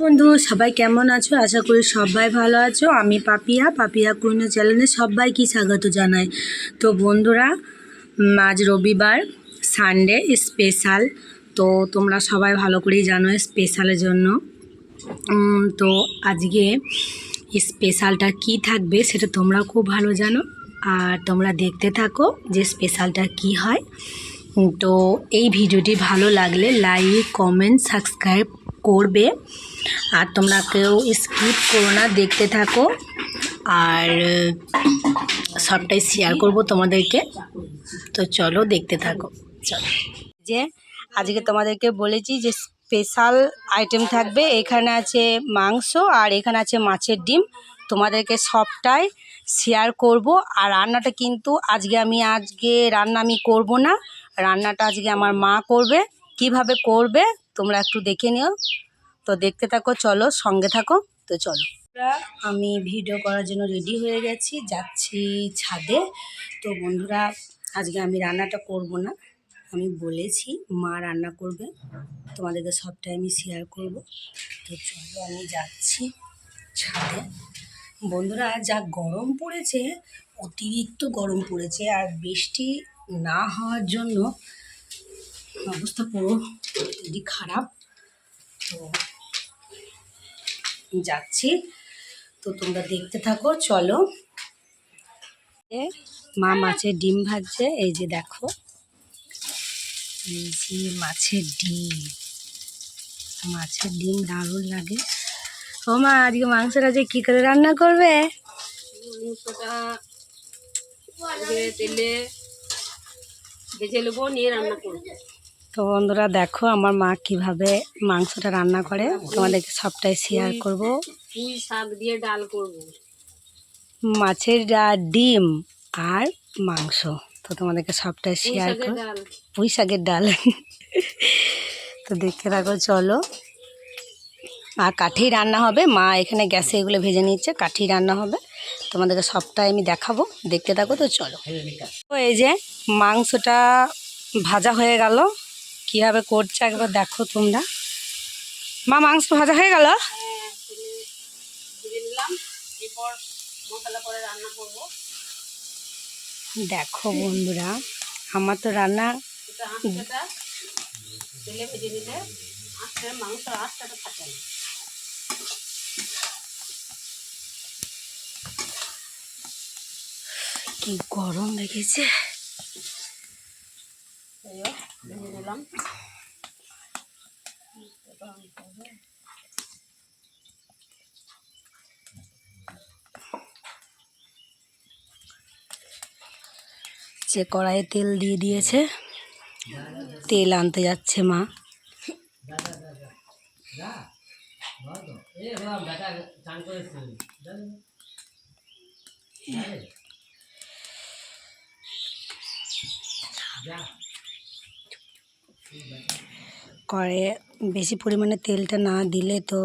বন্ধু, সবাই কেমন আছো? আশা করি সবাই ভালো আছো। আমি পাপিয়া পাপিয়া কুইনো চ্যানেলে সবাইকে স্বাগত জানাই। তো বন্ধুরা আজ রবিবার সানডে স্পেশাল তো তোমরা সবাই ভালো করেই জানো স্পেশালের জন্য। তো আজকে স্পেশালটা কি থাকবে সেটা তোমরা খুব ভালো জানো। আর তোমরা দেখতে থাকো যে স্পেশালটা কি হয়। তো এই ভিডিওটি ভালো লাগলে লাইক কমেন্ট সাবস্ক্রাইব করবে। আর তোমরা কেউ স্কিপ করো না, দেখতে থাকো। আর, সবটাই শেয়ার করব তোমাদেরকে। তো চলো দেখতে থাকো। চলো। যে, আজকে তোমাদেরকে বলেছি যে স্পেশাল আইটেম থাকবে। এখানে আছে মাংস আর এখানে আছে মাছের ডিম। তোমাদেরকে সবটাই শেয়ার করব। আর রান্নাটা কিন্তু আজকে আমি, আজকে রান্না আমি করব না। রান্নাটা আজকে আমার মা করবে। কীভাবে করবে তোমরা একটু দেখে নিও। তো দেখতে থাকো, চলো, সঙ্গে থাকো, তো চলো। আমি ভিডিও করার জন্য রেডি হয়ে গেছি, যাচ্ছি ছাদে। তো বন্ধুরা, আজকে আমি রান্নাটা করব না। আমি বলেছি মা রান্না করবে, তোমাদেরকে সবটাই আমি শেয়ার করব। তো চলো, আমি যাচ্ছি ছাদে। বন্ধুরা, যা গরম পড়েছে, অতিরিক্ত গরম পড়েছে, আর বৃষ্টি না হওয়ার জন্য অবস্থা পুরো খারাপ, তো যাচ্ছি। তো তোমরা দেখতে থাকো, চলো। মা মাছের ডিম ভাজছে, এই যে দেখো। এই যে মাছের ডিম। মাছের ডিম দারুণ লাগে। ও মা, আজকে মাংসটা যে কী করে রান্না করবে? তেলে ভেজে নেব, নিয়ে রান্না করব। তো বন্ধুরা দেখো আমার মা কীভাবে মাংসটা রান্না করে। তোমাদেরকে সবটাই শেয়ার করব। পুঁই শাক দিয়ে ডাল করব। মাছের ডা- ডিম আর মাংস তো তোমাদেরকে সবটাই শেয়ার শাকের কর পুঁই শাকের ডাল। তো দেখতে থাকো চলো। আর কাঠি রান্না হবে। মা এখানে গ্যাসে এগুলো ভেজে নিচ্ছে কাঠি রান্না হবে। তোমাদেরকে সবটাই আমি দেখাবো। দেখতে থাকো তো চলো। এই যে মাংসটা ভাজা হয়ে গেল। কীভাবে করছে একবার দেখো তোমরা। মা, মাংস ভাজা হয়ে গেল? দেখো বন্ধুরা, আমার তো রান্না মাংস কি গরম লেগেছে। ভেজে নিলাম। যে কড়াইয়ে তেল দিয়ে দিয়েছে তেল আনতে যাচ্ছে মা। কড়াইয়ে বেশি পরিমাণে তেলটা না দিলে তো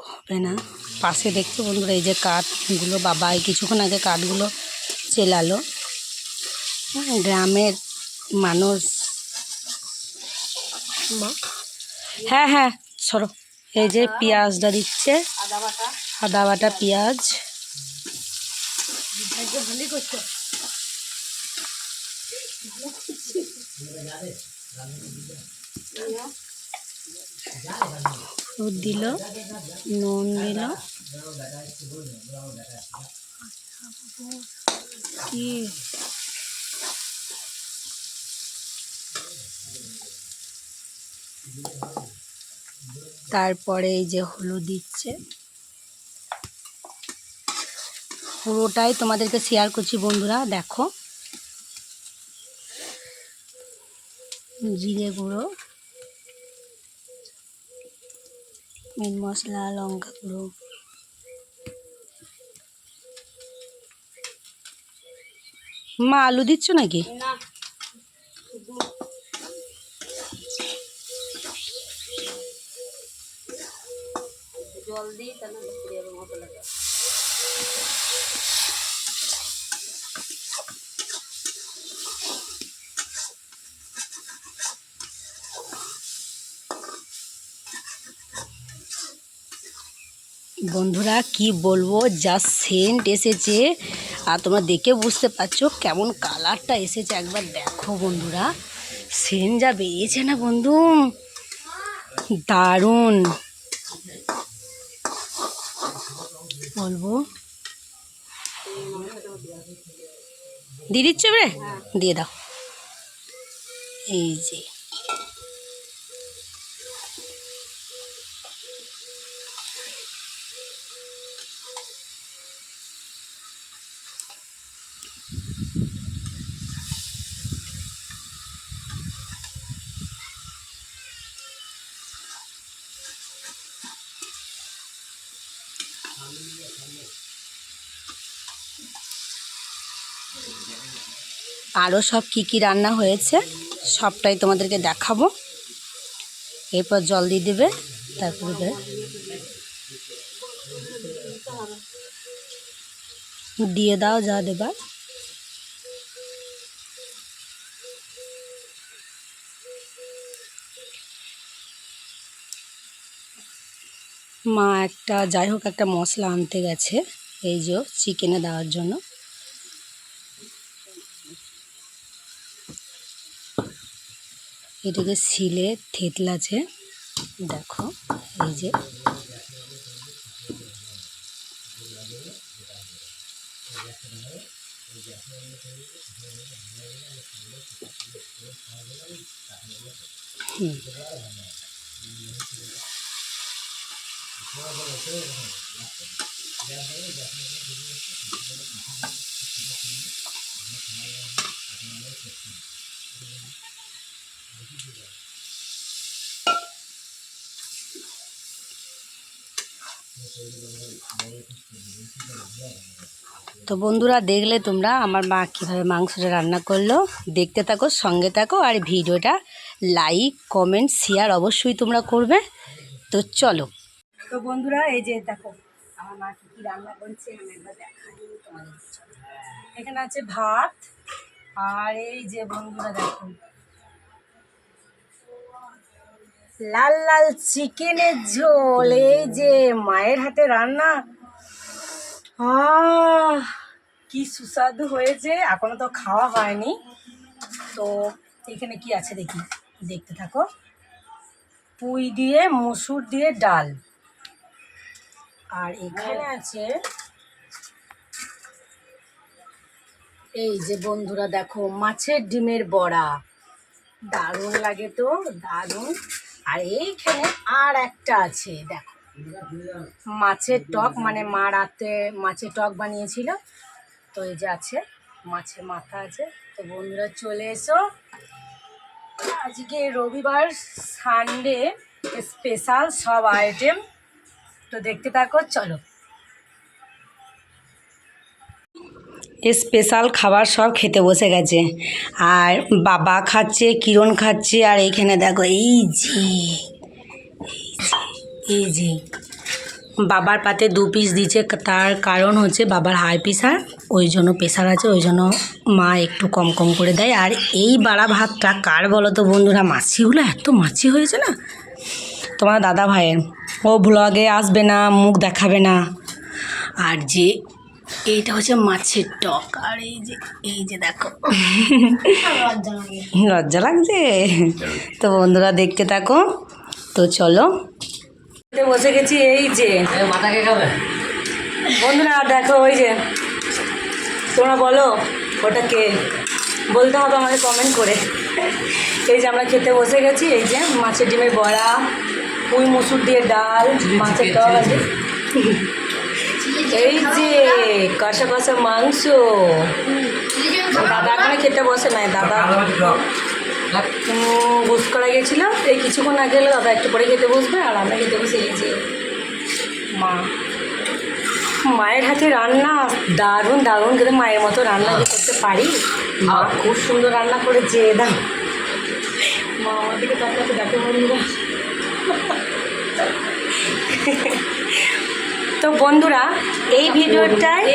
হবে না। পাশে দেখছ বন্ধুরা, এই যে কাঠগুলো, বাবা এই কিছুক্ষণ আগে কাঠগুলো চেলালো। গ্রামের মানুষ। হ্যাঁ হ্যাঁ সরো। এই যে পেঁয়াজটা দিচ্ছে। আদা বাটা পেঁয়াজ। হলুদ দিল, নুন দিল। কি? তারপরে এই যে হলুদ দিচ্ছে। পুরোটাই তোমাদেরকে শেয়ার করছি বন্ধুরা, দেখো। জিরে গুঁড়ো মিট মশলা লঙ্কা গুঁড়ো। মা আলু দিচ্ছ নাকি? জল দিই তাহলে বন্ধুরা, কি বলব? যা সেন্ট এসেছে। আর তোমরা দেখে বুঝতে পারছ কেমন কালারটা এসেছে। একবার দেখো বন্ধুরা। সেন্ট যা বেরিয়েছে না বন্ধু? দারুণ। বলব? দিয়ে দিচ্ছ এবারে? দিয়ে দাও। এই যে। আরও সব কি কি রান্না হয়েছে, সবটাই তোমাদেরকে দেখাবো। এরপর জল দিয়ে দেবে, তারপরে দিয়ে দাও যা দেবার। মা একটা, যাই হোক একটা মশলা আনতে গেছে, এই যে চিকেনে দেওয়ার জন্য। এটাকে শিলে থেতলাছে দেখো এই যে হুম। তো বন্ধুরা, দেখলে তোমরা আমার মা কীভাবে মাংসটা রান্না করল। দেখতে থাকো, সঙ্গে থাকো, আর ভিডিওটা লাইক, কমেন্ট, শেয়ার অবশ্যই তোমরা করবে। তো চলো। তো বন্ধুরা, এই যে দেখো, আমার মা কী রান্না করেছে, আমি একবার দেখাই এখানে আছে ভাত, আর এই যে বন্ধুরা দেখো লাল লাল চিকেনের ঝোল, এই যে মায়ের হাতে রান্না। কি সুস্বাদু হয়েছে, এখনও তো খাওয়া হয়নি। তো এখানে কি আছে দেখি, দেখতে থাকো। পুঁই দিয়ে, মসুর দিয়ে ডাল। আর এখানে আছে, এই যে বন্ধুরা দেখো, মাছের ডিমের বড়া। দারুণ লাগে তো, দারুণ। আর এইখানে আর একটা আছে, দেখো। মাছের টক মানে মা রাতে মাছের টক বানিয়েছিল। তো এই যে আছে, মাছের মাথা আছে। তো বন্ধুরা, চলে এসো। আজকে রবিবার সানডে স্পেশাল সব আইটেম তো দেখতে থাকো, চলো। স্পেশাল খাবার সব খেতে বসে গেছে। আর বাবা খাচ্ছে, কিরণ খাচ্ছে, আর এইখানে দেখো, এই যে এই যে বাবার পাতে দু পিস দিচ্ছে তার কারণ হচ্ছে বাবার হাই প্রেশার ওই জন্য প্রেশার আছে, ওই জন্য মা একটু কম কম করে দেয়। আর এই বাড়া ভাতটা কার বলো তো বন্ধুরা মাছিগুলো এত মাছি হয়েছে না? তোমার দাদা ভাইয়ের। ও ব্লগে আসবে না, মুখ দেখাবে না। আর যে এইটা হচ্ছে মাছের টক আর এই যে এই যে দেখো। লজ্জা লাগছে? তো বন্ধুরা দেখতে থাকো। তো চলো। বসে গেছি এই যে। মাথাকে খাবে? বন্ধুরা দেখো ওই যে। তোমরা বলো ওটা কে? বলতে হবে আমাকে কমেন্ট করে। এই যে আমরা খেতে বসে গেছি এই যে মাছের ডিমের বড়া পুঁই মুসুর দিয়ে ডাল মাছের টক আছে। এই যে কষা কষা মাংস। দাদা এখানে খেতে বসে নাই দাদা। বুঝ করা গেছিল এই কিছুক্ষণ আগে এলো দাদা একটু পরে খেতে বসবে আর আমরা খেতে বসে এই যে মা। মায়ের হাতে রান্না দারুণ দারুণ কিন্তু মায়ের মতো রান্না করতে পারি। মা খুব সুন্দর রান্না করেছে দাম মা আমার দিকে তাকাতে দেখো বন্ধুরা তো বন্ধুরা, এই ভিডিওটায়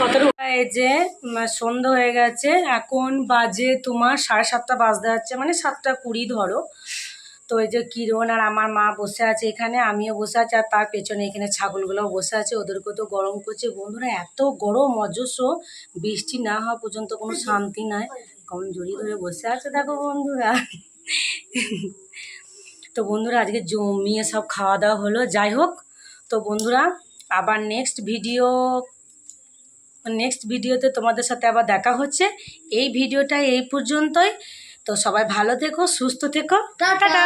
কতটুকু? যে সন্ধ্যা হয়ে গেছে, এখন বাজে তোমার সাড়ে সাতটা বাজতে যাচ্ছে মানে সাতটা কুড়ি ধরো। তো এই যে কিরণ আর আমার মা বসে আছে এখানে, আমিও বসে আছি, আর তার পেছনে এখানে ছাগলগুলোও বসে আছে ওদেরকে তো গরম করছে। বন্ধুরা, এত গরম, অজস্র, বৃষ্টি না হওয়া পর্যন্ত কোনো শান্তি নাই। কেমন জড়িয়ে ধরে বসে আছে, দেখো বন্ধুরা। তো বন্ধুরা আজকে জমিয়ে সব খাওয়া দাওয়া হলো। যাই হোক তো বন্ধুরা আবার নেক্সট ভিডিও নেক্সট ভিডিওতে তোমাদের সাথে আবার দেখা হচ্ছে। এই ভিডিওটা এই পর্যন্তই। তো সবাই ভালো থেকো সুস্থ থেকো। টাটা।